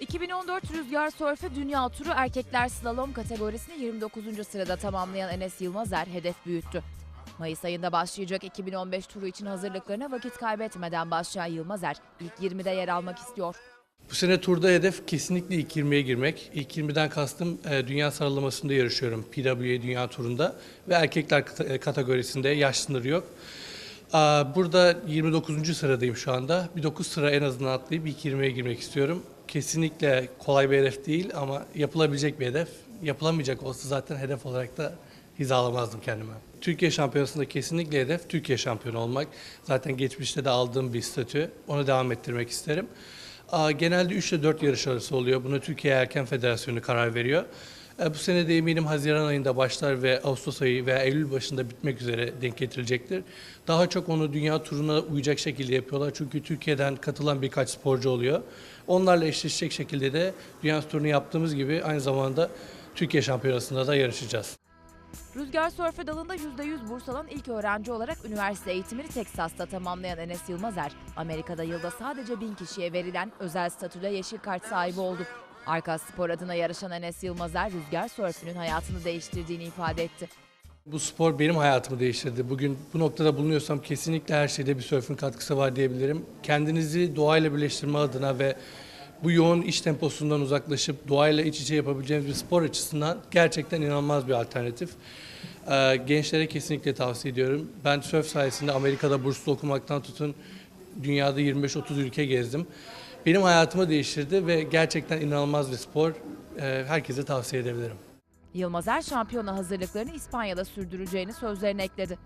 2014 Rüzgar Sörfü Dünya Turu erkekler slalom kategorisini 29. sırada tamamlayan Enes Yılmazer hedef büyüttü. Mayıs ayında başlayacak 2015 turu için hazırlıklarına vakit kaybetmeden başlayan Yılmazer ilk 20'de yer almak istiyor. Bu sene turda hedef kesinlikle ilk 20'ye girmek. İlk 20'den kastım e, dünya sıralamasında yarışıyorum. PWA Dünya Turu'nda ve erkekler e, kategorisinde yaş sınırı yok. Burada 29. sıradayım şu anda. Bir 9 sıra en azından atlayıp ilk 20'ye girmek istiyorum. Kesinlikle kolay bir hedef değil ama yapılabilecek bir hedef. Yapılamayacak olsa zaten hedef olarak da hizalamazdım kendime. Türkiye Şampiyonası'nda kesinlikle hedef Türkiye şampiyonu olmak. Zaten geçmişte de aldığım bir statü. Onu devam ettirmek isterim. Genelde 3 ile 4 yarış arası oluyor. Buna Türkiye Erken Federasyonu karar veriyor. E, Bu sene de eminim Haziran ayında başlar ve Ağustos ayı veya Eylül başında bitmek üzere denk getirilecektir. Daha çok onu dünya turuna uyacak şekilde yapıyorlar. Çünkü Türkiye'den katılan birkaç sporcu oluyor. Onlarla eşleşecek şekilde de dünya turunu yaptığımız gibi aynı zamanda Türkiye Şampiyonası'nda da yarışacağız. Rüzgar Sörfü dalında %100 burs alan ilk öğrenci olarak üniversite eğitimini Teksas'ta tamamlayan Enes Yılmazer, Amerika'da yılda sadece bin kişiye verilen özel statüde yeşil kart sahibi oldu. Arka Spor adına yarışan Enes Yılmazer, Rüzgar Sörfü'nün hayatını değiştirdiğini ifade etti. Bu spor benim hayatımı değiştirdi. Bugün bu noktada bulunuyorsam kesinlikle her şeyde bir sörfün katkısı var diyebilirim. Kendinizi doğayla birleştirme adına ve bu yoğun iş temposundan uzaklaşıp doğayla iç içe yapabileceğiniz bir spor açısından gerçekten inanılmaz bir alternatif. Ee, gençlere kesinlikle tavsiye ediyorum. Ben sörf sayesinde Amerika'da burslu okumaktan tutun dünyada 25-30 ülke gezdim. Benim hayatımı değiştirdi ve gerçekten inanılmaz bir spor. Ee, herkese tavsiye edebilirim. Yılmazer şampiyona hazırlıklarını İspanya'da sürdüreceğini sözlerine ekledi.